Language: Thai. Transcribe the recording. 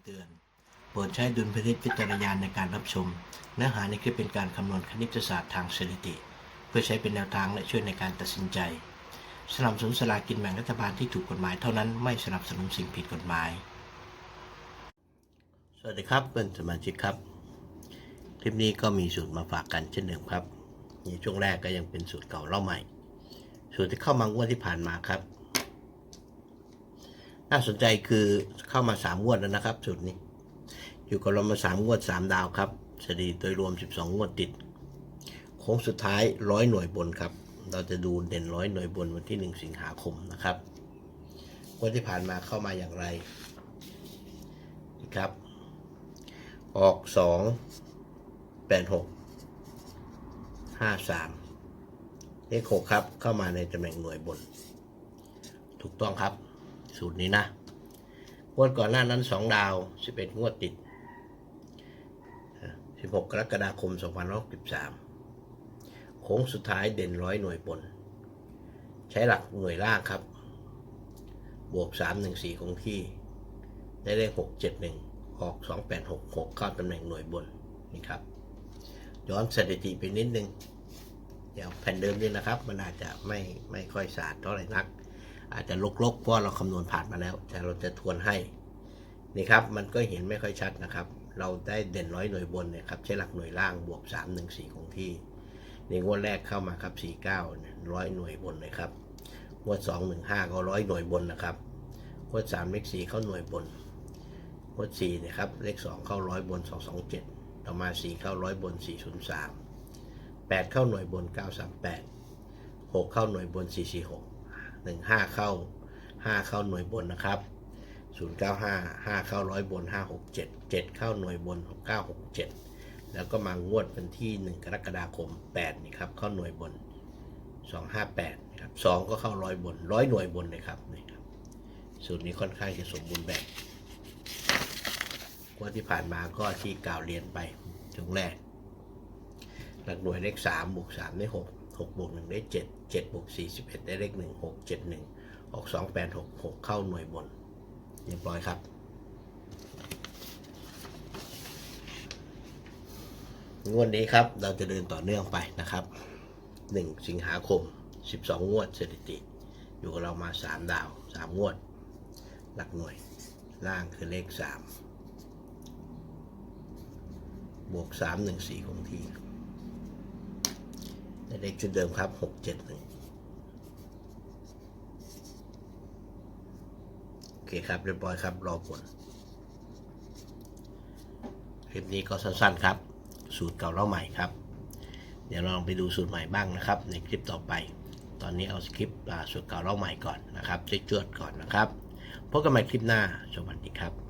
ำเตือน โปรดใช้ดุลพินิจพิจารณาในการรับชม เนื้อหาในคลิปเป็นการคำนวณคณิตศาสตร์ทางสถิติ เพื่อใช้เป็นแนวทางและช่วยในการตัดสินใจ สนับสนุนสลากินแบ่งรัฐบาลที่ถูกกฎหมายเท่านั้นไม่สนับสนุนสิ่งผิดกฎหมาย สวัสดีครับเพื่อนสมาชิกครับ คลิปนี้ก็มีสูตรมาฝากกันเช่นเดิมครับในช่วงแรกก็ยังเป็นสูตรเก่าเล่าใหม่ สูตรที่เข้ามางวดที่ผ่านมาครับ น่าสนใจคือเข้ามาสามงวดแล้วนะครับสูตรนี้ อยู่กับเรามาสามงวดสามดาวครับสถิติโดยรวม 12 งวดติด โค้งสุดท้ายร้อยหน่วยบนครับ เราจะดูเด่นร้อยหน่วยบนวันที่ 1 สิงหาคมนะครับงวดที่ผ่านมาเข้ามาอย่างไรนะครับ ออก 2 8 6 5 3 เลข 6 ครับ เข้ามาในตำแหน่งหน่วยบน ถูกต้องครับ สูตรนี้นะงวดก่อนหน้านั้น2ดาว11งวดติด16กรกฎาคม2563โค้งสุดท้ายเด่นร้อยหน่วยบน ใช้หลักหน่วยล่างครับ บวก314คงที่ ได้เลข671ออก2866เข้าตำแหน่งหน่วยบนนี่ครับย้อนสถิติไปนิดนึงเดี๋ยวแผ่นเดิมนี่นะครับ มันอาจจะไม่ไม่ค่อยสะอาดเท่าไหร่นัก อาจจะลกๆเพราะเราคำนวณผ่านมาแล้ว แต่เราจะทวนให้นี่ครับมันก็เห็นไม่ค่อยชัดนะครับ เราได้เด่นร้อยหน่วยบนเนี่ยครับใช้หลักหน่วยล่างบวก 3 1 4 คงที่ในงวดแรกเข้ามาครับ 49ร้อยหน่วยบนเลยครับงวด 2 1 5 ก็ร้อยหน่วยบนนะครับงวด3เลข4เข้าหน่วยบนงวด4เนี่ยครับเลข 2 เข้าร้อยบน 227 ต่อมา 4 เข้าร้อยบน 403 8 เข้าหน่วยบน 938 6 เข้าหน่วยบน 446 15เข้า5เข้าหน่วยบนนะครับ095 5เก้าห้าห้าเข้าร้อยบน567 7เจ็ดเจ็ดเข้าหน่วยบน967แล้วก็มางวดวันที่1กรกฎาคม8นี่ครับเข้าหน่วยบน258นะครับ2ก็เข้าร้อยบนร้อยหน่วยบนเลยครับนี่ครับสูตรนี้ค่อนข้างจะสมบูรณ์แบบงวดที่ผ่านมาก็ที่กล่าวเรียนไปช่วงแรกหลักหน่วยเลข3บวก3ได้6 6บวก1ได้ 7 7บวก41 ได้เลข 1 6 7 1 ออก 2 8 6 6 เข้าหน่วยบนเรียบร้อยครับ งวดนี้ครับเราจะเดินต่อเนื่องไปนะครับ 1 สิงหาคม 12 งวดสถิติ อยู่กับเรามา 3 ดาว 3 งวด หลักหน่วยล่างคือเลข 3 บวก 3 1 4 คงที่ เลขชุดเดิมครับ6 7 1โอเคครับเรียบร้อยครับ รอผลคลิปนี้ก็สั้นๆครับ สูตรเก่าเล่าใหม่ครับ เดี๋ยวเราลองไปดูสูตรใหม่บ้างนะครับ ในคลิปต่อไป ตอนนี้เอาคลิปสูตรเก่าเล่าใหม่ก่อนนะครับจวดก่อนนะครับพบกันใหม่คลิปหน้าสวัสดีครับ